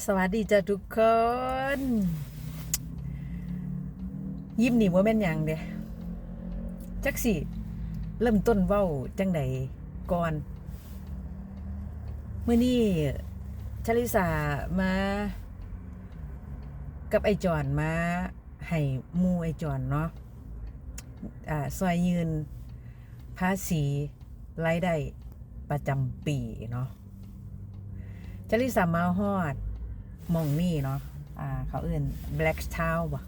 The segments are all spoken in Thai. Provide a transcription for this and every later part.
สวัสดีจ้าทุกคน ยิ้มหนีว่าแม่นยังเด้จักสิเริ่มต้นเว้าจังใดก่อนเมื่อนี้ชลิสามา กับไอจอนมา ให้มูไอจอนเนาะอ่าซอยยืน ภาษีรายได้ประจำปีเนาะชลิสามาฮอด มองนี่เนาะอ่าเขาเอื่น Black Town บ่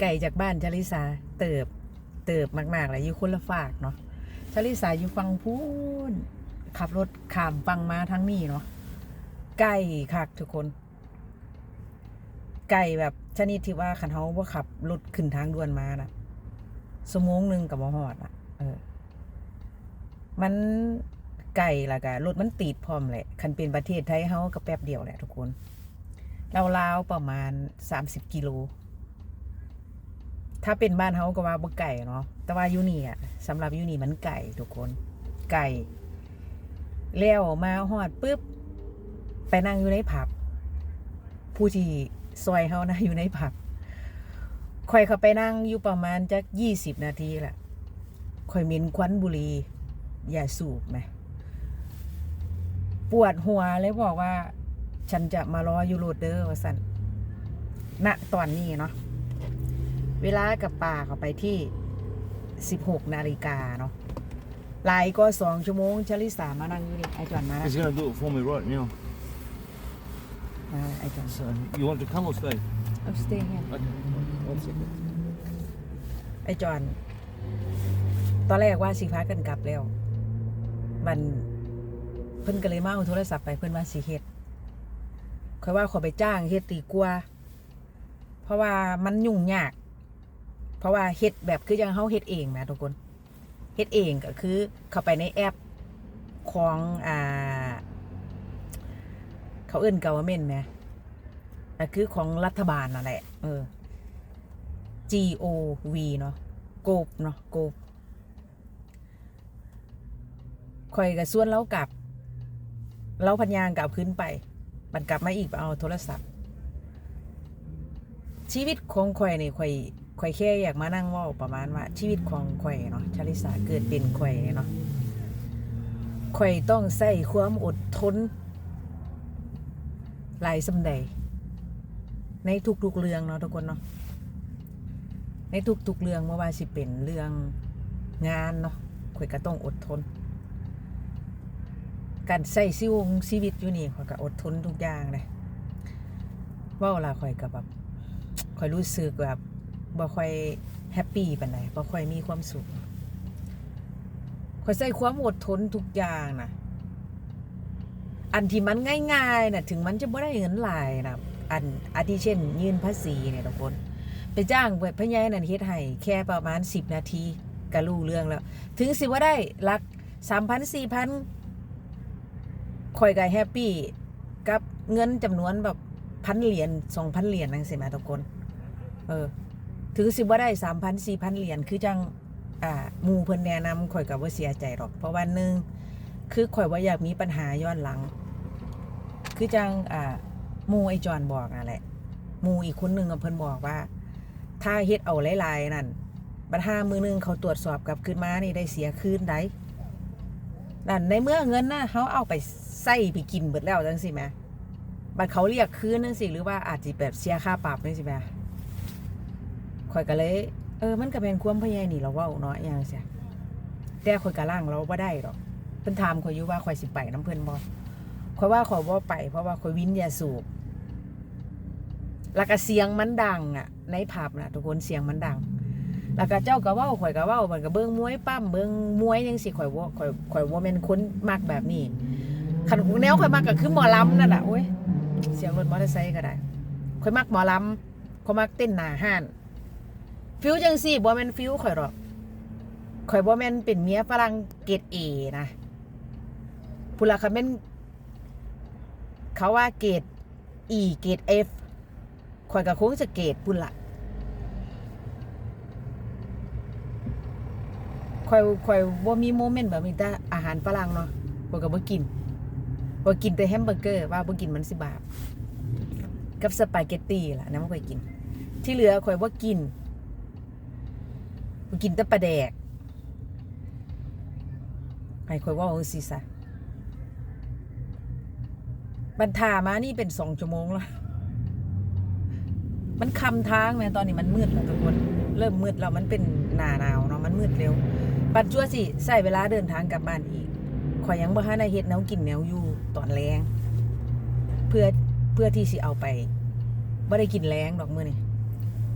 ไก่จากบ้านชลิสาเติบเติบมากๆเลยอยู่คนละฝากเนาะชลิสาอยู่ฟังพูนขับรถข้ามฟังมาทั้งนี้เนาะไก่คักทุกคน ไก่แบบชนิดที่ว่าคันเฮาว่าขับรถขึ้นทางด่วนมาน่ะสมงหนึ่งกับมหอดอะ เออ มัน ไก่ละกะรถมันติดพร้อมแหละคันเป็นประเทศไทยเฮาก็แป๊บเดียวแหละทุกคนราวๆประมาณสามสิบกิโล ถ้าเป็นบ้านเฮาก็ว่าบ่ไก่เนาะแต่ว่ายูนี่อะสำหรับยูนี่มันไก่ทุกคน ไก่แล้วมาฮอดปุ๊บ ไปนั่งอยู่ในผับ ผู้ที่ซอยเฮานะอยู่ในผับค่อยเข้าไปนั่งอยู่ประมาณจักยี่สิบนาทีแหละค่อยม็นควันบุรี อย่าสูบไหม ปวดหัวเลยบอกว่า ฉันจะมารออยู่โรดเดอร์ว่าสันณตอนนี้เนาะเวลากับป่าเขาไปที่16นาฬิกาเนาะไลายก็สองชั่วโมงชลิสามานั่งอยู่นี่ไอจอนมาแล้ว He's gonna do it for me right now. มาแล้วไอจอน So you want to come or stay? เอาสเตย์เฮีย Okay. One second. ไอจอน ตอนแรกว่าสีฟ้ากันกลับแล้ว มันเพิ่นก็เลยมาเอาโทรศัพท์ไปเพิ่นว่าสีเฮ็ดคอยว่าขอไปจ้างเฮ็ดตีกว่าเพราะว่ามันยุ่งยาก เพราะว่าเฮ็ดแบบคือยังเฮาเฮ็ดเองนะทุกคนเฮ็ดเองก็คือเข้าไปในแอปของอ่า เขาเอิ้น government ไหมอ่คือของรัฐบาลนั่นแหละ เออ G O V เนาะโกบเนาะโกบคอยกับส่วนเรากลับ เราพันยางกลับขึ้นไปมันกลับมาอีกเอาโทรศัพท์ ชีวิตของข่อยนี่ข่อยข่อยแค่อยากมานั่งว่าประมาณว่า ชีวิตของข่อยเนาะชาลิสาเกิดเป็นข่อยเนาะข่อยต้องใส่ความอดทนหลายสำใดในทุกๆเรื่องเนาะทุกคนเนาะในทุกๆเรื่องไม่ว่าสิเป็นเรื่องงานเนาะข่อยก็ต้องอดทน การใส่ซิวงชีวิตอยู่นี่ข่อยก็อดทนทุกอย่างเลยว่าล่ะข่อยก็แบบข่อยรู้สึกแบบบ่ค่อยแฮปปี้ปานใดบ่ค่อยมีความสุขข่อยใส่ความอดทนทุกอย่างนะอันที่มันง่ายๆน่ะถึงมันจะบ่ได้เงินหลายนะอันอาทิเช่น ยื่นภาษีเนี่ยทุกคนไปจ้างพญายนั่นเฮ็ดให้แค่ประมาณสิบนาทีก็รู้เรื่องแล้ว ถึงสิว่าได้ลักสามพันสี่พัน คอยก็แฮปปี้กับเงินจำนวนแบบพันเหรียญสองพันเหรียญนั่นสิมาทุกคน เออ ถึงสิว่าได้สามพันสี่พันเหรียญคือจัง อ่ามูเพิ่นแนะนำข่อยกับว่าเสียใจหรอก เพราะวันหนึ่งคือข่อยว่าอยากมีปัญหาย้อนหลัง คือจัง อ่ามูไอจอนบอกนั่นแหละมูอีกคนหนึ่งเพิ่นบอกว่า ถ้าเฮ็ดเอาหลายๆนั่นบัดห้ามือหนึงเขาตรวจสอบกลับคืนมานี่ได้เสียคืนได้ นั่นในเมื่อเงินนะเขาเอาไปใส่ไปกินเบิดแล้วจังสิแหมบัดเขาเรียกคืนจังสิหรือว่าอาจจะแบบเสียค่าปรับจังสิแมข่อยก็เลยเออมันก็เป็นความพยายนี่เราว่าเนาะอย่างเสียแต่ข่อยกะล่างเราบ่ได้หรอกเพิ่นถามข่อยอยู่ว่าข่อยสิไปน้ำเพิ่นบ่ข่อยว่าข่อยบ่ไป เพราะว่าข่อยวินยาสูบแล้วก็เสียงมันดังอะ ในผับนะทุกคนเสียงมันดัง แล้วก็เจ้าก็เว้าข่อยก็เว้ามันก็เบิ่งมวยปั้มเบิ่งมวยจังซี่ข่อยว่าข่อยข่อยว่าแม่นคนมักแบบนี้คันแนวข่อยมักก็คือหมอลำนั่นน่ะโอ้ยเสียงรถมอเตอร์ไซค์ก็ได้ข่อยมักหมอลำข่อยมักเต้นหน้าห้าน ฟิวจังซี่บ่แม่นฟิวข่อยหรอกข่อยบ่แม่นเป็นเมียฝรั่งเกรด A นะผู้ละคันแม่นเขาว่าเกรด E เกรด F ข่อยกับโค้งสะเกตพุ่นละ ข่อยข่อยว่ามีโมเมนต์แบบมีแต่อาหารฝรั่งเนาะข่อยก็บ่กินบ่กินแต่แฮมเบอร์เกอร์ว่าบ่กินมันสิบาปกับสปาเกตตี้ล่ะน้ำข่อยกิน ที่เหลือข่อยว่ากินข่กินแต่ปลาแดกให้ข่อยว่าเอาสิซะบันทามานี่เป็นสองชั่วโมงแล้ว มันคำทางแม่ตอนนี้มันมืดแล้วทุกคน เริ่มมืดแล้วมันเป็นหนาหนาวเนาะมันมืดเร็ว ปัจจุบันสิใส่เวลาเดินทางกลับบ้านอีกข่อยยังบ่ทันได้เฮ็ดแนวกินแนวอยู่ตอนแรงเพื่อเพื่อที่สิเอาไปบ่ได้กินแรงดอกมื้อนี่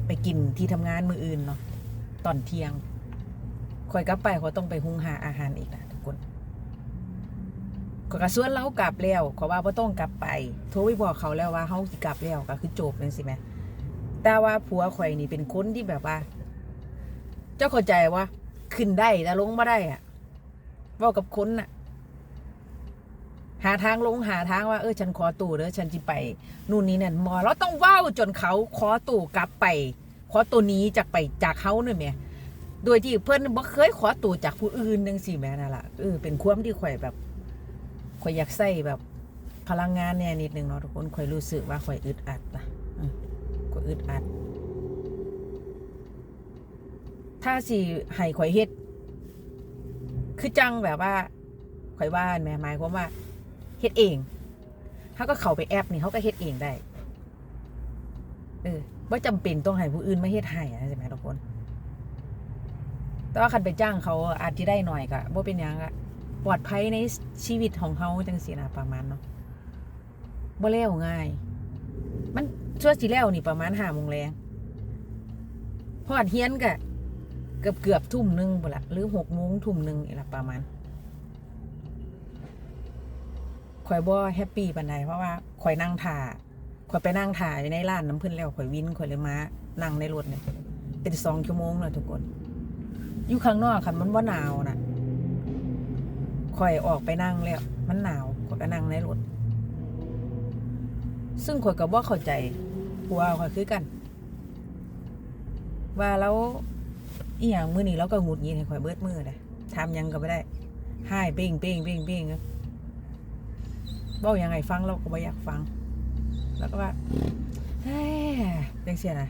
ไปกินที่ทำงานมื้ออื่นเนาะตอนเที่ยงข่อยกลับไปข่อยต้องไปหุงหาอาหารอีกนะทุกคนข่อยก็สวนเรากลับแล้วขอว่าบ่ต้องกลับไป โทรไปบอกเขาแล้วว่าเฮาสิกลับแล้วก็คือจบจังซี่แหมแต่ว่าผัวข่อยนี่เป็นคนที่แบบว่า เจ้าเข้าใจว่า ขึ้นได้ แต่ลงไม่ได้อะเว่ากับคนน่ะ หาทางลงหาทางว่าเออฉันขอตู่เด้อฉันจะไป นู่นนี่นั่นมอเราต้องว้าวจนเขาขอตู่กลับไป ขอตัวนี้จากไปจากเขาเนี่ยแหม่โดยที่เพื่อนบ่เคยขอตู่จากผู้อื่นจังสี่แม่นั่นล่ะเออเป็นความที่ข่อยแบบข่อยอยากใส่แบบ พลังงานแน่นิดนึงเนาะทุกคนข่อยรู้สึกว่าข่อยอึดอัดนะข่อยอึดอัด ถ้าสิให้ข่อยเฮ็ด คือจังแบบว่าข่อยว่าแหม่หมายความว่าเฮ็ดเองเขาก็เข้าไปแอปนี่เขาก็เฮ็ดเองได้เออว่าจำเป็นต้องให้ผู้อื่นมาเฮ็ดให้นะใช่ไหมทุกคน แต่ว่าคันไปจ้างเขาอาจจะได้หน่อยก็บ่เป็นยังอะปลอดภัยในชีวิตของเขาจังสีนะประมาณเนาะบ่แล้วง่าย มันช่วสิแล้วนี่ประมาณห้าโมงแรงพอดเฮียนกะ เกือบเกือบทุ่มหนึ่งปละหรือหกโมงทุ่มหนึ่งอีกละประมาณข่อยบ่แฮปปี้ปานใดเพราะว่าข่อยนั่งถ่าข่อยไปนั่งถ่าอยู่ในร้านน้ำเพิ่นแล้วข่อยวินข่อยเลยมานั่งในรถเนี่ยเป็นสองชั่วโมงแล้วทุกคนอยู่ข้างนอกคันมันว่าหนาวน่ะข่อยออกไปนั่งแล้ว มันหนาวข่อยก็นั่งในรถซึ่งข่อยก็บ่เข้าใจผัวข่อยคือกัน ว่าแล้ว อีหยังมือนี้เราก็หงุดหงิดให้ข่อยเบิดมือเลยทำหยังก็ไม่ได้ให้เป้งเป้งเป้งเป้งบอกยังไงฟังเราก็ไม่อยากฟัง แล้วก็ว่าเฮ้ยจังเสียนะ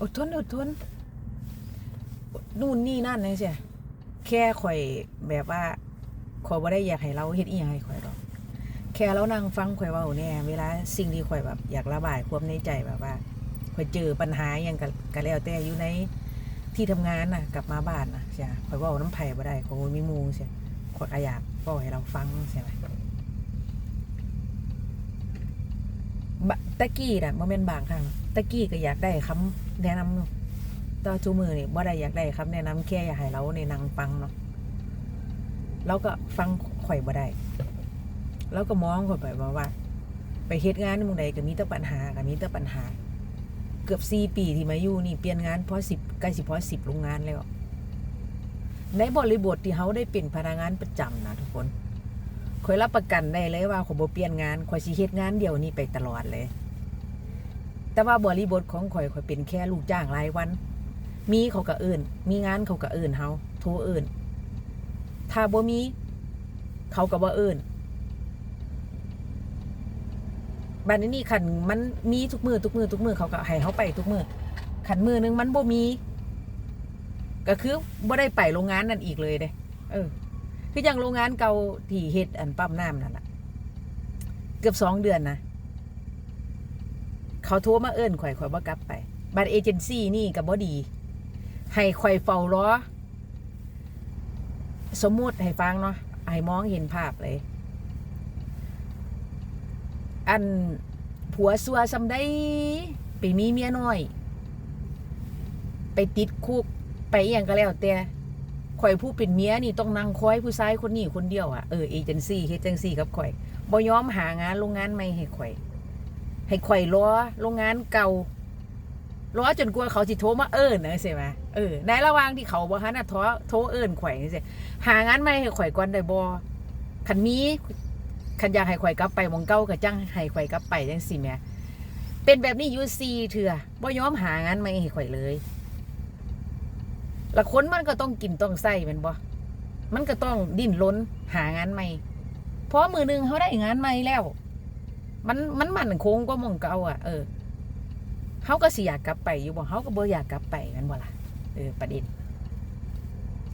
อดทนอดทนนู่นนี่นั่นจังเสียแค่ข่อยแบบว่าข่อยบ่ได้อยากให้เราเฮ็ดอีหยังให้ข่อยหรอกแค่เรานั่งฟังข่อยเว้าแน่เวลาสิ่งที่ข่อยแบบอยากระบายความในใจแบบว่าข่อยเจอปัญหาอหยังก็ก็แล้วแต่อยู่ใน ที่ทำงานน่ะ กลับมาบ้านน่ะใช่ข่อยว่าน้ำไผ่บ่ได้ขอยมีมูใช่ข่อยก็อยากเว้าให้เราฟังใช่ไหมตะกี้น่ะบ่แม่นบางครั้งตะกี้ก็อยากได้คำแนะนำเนาะแตว่าทุกมือนี่บ่ได้อยากได้คำแนะนำแค่อยากให้เราในนังฟังเนาะเราก็ฟังข่อยบ่ได้เราก็มองข่อยไปว่าว่า ไปเฮ็ดงานมู่ใดก็มีแต่ปัญหาก็มีแต่ปัญหา เกือบสี่ปีที่มาอยู่นี่เปลี่ยนงานเพราะสิบใกล้สิเพราะสิบโรงงานแล้วในบริบทที่เขาได้เป็นพนักงานประจำนะทุกคนคอยรับประกันได้เลยว่าขอยบ่เปลี่ยนงานคอยสิเฮ็ดงานเดียวนี่ไปตลอดเลย แต่ว่าบริบทของข่อยข่อยเป็นแค่ลูกจ้างรายวัน มีเขาก็เอื่น มีงานเขาก็เอื่นเฮาโทรเอื่นถ้าบ่มี เขาก็บ่เอื่น บัดนี้นี่ขันมันมีทุกมือทุกมือทุกมือเขาก็ให้เขาไปทุกมือขันมือหนึงมันบ่มี ก็คือบ่ได้ไปโรงงานนั่นอีกเลยเด้เออ คืออย่างโรงงานเก่าที่เฮ็ดอันปั๊มน้ำนั่นแหละเกือบสองเดือนนะเขาโทรมาเอิ้นข่อยข่อยบ่กลับไป บัตรเอเจนซี่นี่ก็บบ่ดี ให้ข่อยเฝ้ารอสมมุติให้ฟังเนาะให้มองเห็นภาพเลย อันผัวซัวซำได้ไปมีเมียน้อย ไปติดคุกไปอย่างก็แล้วแต่ข่อยผู้เป็นเมียนี่ต้องนั่งคอยผู้ชายคนนี้คนเดียวอะเออเอเจนซี่เฮ็ดจังซี่กับข่อยบ่ยอมหางานโรงงานใหม่ให้ข่อย ให้ข่อยรอโรงงานเก่ารอจนกว่าเขาสิโทรมาเอิ้นะใช่ไหมเออในระหว่างที่เขาบ่ฮันน่ะโทรโทรเอิ้นข่อยจังซี่หางานใหม่ให้ข่อยก่อนได้บ่คันมี คันอยากให้ข่อยกลับไปมองเก่าก็จังให้ข่อยกลับไปจังซี่แหมเป็นแบบนี้ยูซีเทื่อบ่ยอมหางานใหม่ให้ข่อยเลยละคนมันก็ต้องกินต้องใส่แมันบ่มันก็ต้องดิ้นรนหางานใหม่เพราะมือหนึงเขาได้งานใหม่แล้ว มันมันมันคงกว่าหมองเก่าอะ เออเฮาก็สิอยากกลับไปอยู่บ่เฮาก็บ่อยากกลับไปกันบ่ล่ะเออประเด็น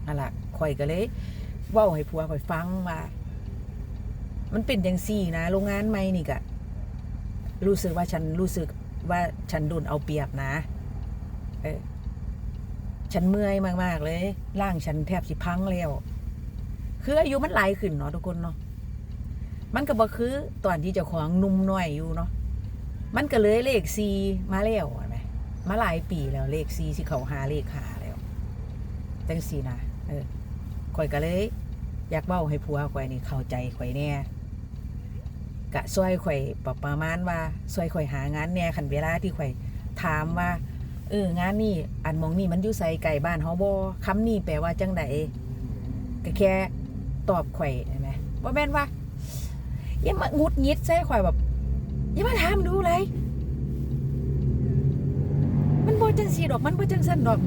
นั่นล่ะข่อยก็เลยว้าให้ผัวข่อยฟังว่า มันเป็นจังซี่นะ โรงงานใหม่นี่ก็รู้สึกว่าฉันรู้สึกว่าฉันโดนเอาเปรียบนะ เออ ฉันเมื่อยมากๆเลย ร่างฉันแทบสิพังแล้ว คืออายุมันไหลขึ้นเนาะทุกคนเนาะ มันก็บ่คือตอนที่เจ้าของนุ่มน้อยอยู่เนาะ มันก็เลยเลขซีมาแล้วเห็นไหมมาหลายปีแล้วเลขซีสิเขาหาเลขหาแล้วจังสีนะเออข่อยก็เลย อยากเบ้าให้ผัวข่อยนี่เข้าใจข่อยแน่ กะซอยข่อยประประมาณว่าซอยข่อยหางานแน่คันเวลาที่ข่อยถามว่า เอองานนี่อันมองนี่มันอยู่ไสไก่บ้านเฮาบ่คำนี้แปลว่าจังไดก็แค่ตอบข่อยเห็นไหมบ่แม่นว่าอย่ามางุดงิดใส่ข่อยแบบอย่ามาถามดูเลยมันบ่จังสีดอกมันบ่จังสั้นดอก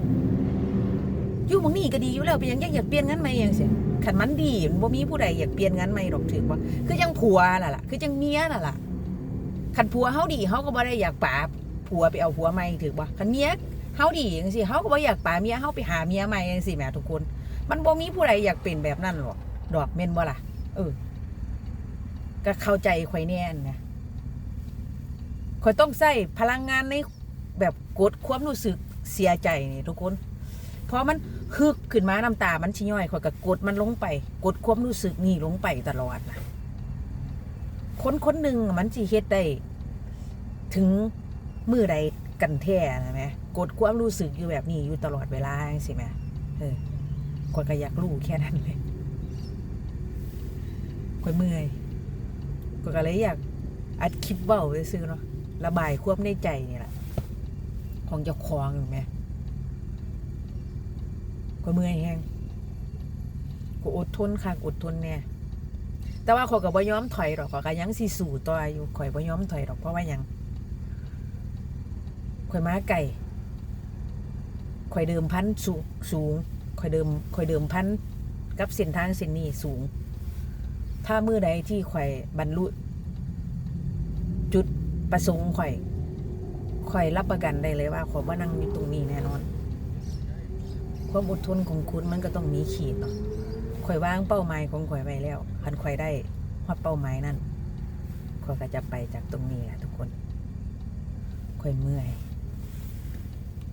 อยู่มองนี่ก็ดีอยู่แล้วเป็นยังยังอยากเปลี่ยนงานใหม่ยังเสีย ขันมันดีมันบ่มีผู้ใดอยากเปลี่ยนงานใหม่ดอกถือว่าคือยังผัวน่ะล่ะ คือยังเมียน่ะล่ะขันผัวเฮาดีเฮาก็บ่ได้อยากป่าผัวไปเอาผัวใหม่ถือว่าขันเมียเฮาดีจังซี่เฮาก็บ่อยากป่าเมียเฮาไปหาเมียใหม่จังซี่แหมทุกคน มันบ่มีผู้ใดอยากเป็นแบบนั้นหรอกดอกแม่นบ่ล่ะเออก็เข้าใจข่อยแน่นนะข่อยต้องใส่พลังงานในแบบกดความรู้สึกเสียใจนี่ทุกคน พราะมันฮึกขึ้นมาน้ำตามันชิย่อยข่อยก็กดมันลงไป กดความรู้สึกนี่ลงไปตลอดนะคนคนหนึ่งมันสิเฮ็ดได้ ถึงมือใดกันแท้นะแม่กดความรู้สึกอยู่แบบนี้อยู่ตลอดเวลาสิแม่เออข่อยก็อยากรู้แค่นั้นเลยข่อยเมื่อยก็ก็เลยอยากอัดคลิปเบ้าไปซื้อเนาะระบายควบในใจนี่แหละของเจ้าของอยู่ไหม ก็เมื่อยแห้งก็อดทนค่ะอดทนเนี่ยแต่ว่าข่อยก็บ่ยอมถอยหรอกขอยก็ยังสิสู่ต่ออยู่ข่อยบ่ยอมถอยหรอกเพราะว่าหยังข่อยมาไก่ข่อยเดิมพันสูงสูงข่อยเดิมข่อยเดิมพันกับเส้นทางเส้นนี้สูง ถ้ามือใดที่ข่อยบรรลุ จุดประสงค์ข่อยข่อยรับประกันได้เลยว่าข่อยว่านั่งอยู่ตรงนี้แน่นอน ความอดทนของคุณมันก็ต้องมีขีดเนาะข่อยวางเป้าหมายของข่อยไว้แล้วคันข่อยได้ฮอดเป้าหมายนั่นข่อยก็จะไปจากตรงนี้แหละทุกคนข่อยเมื่อย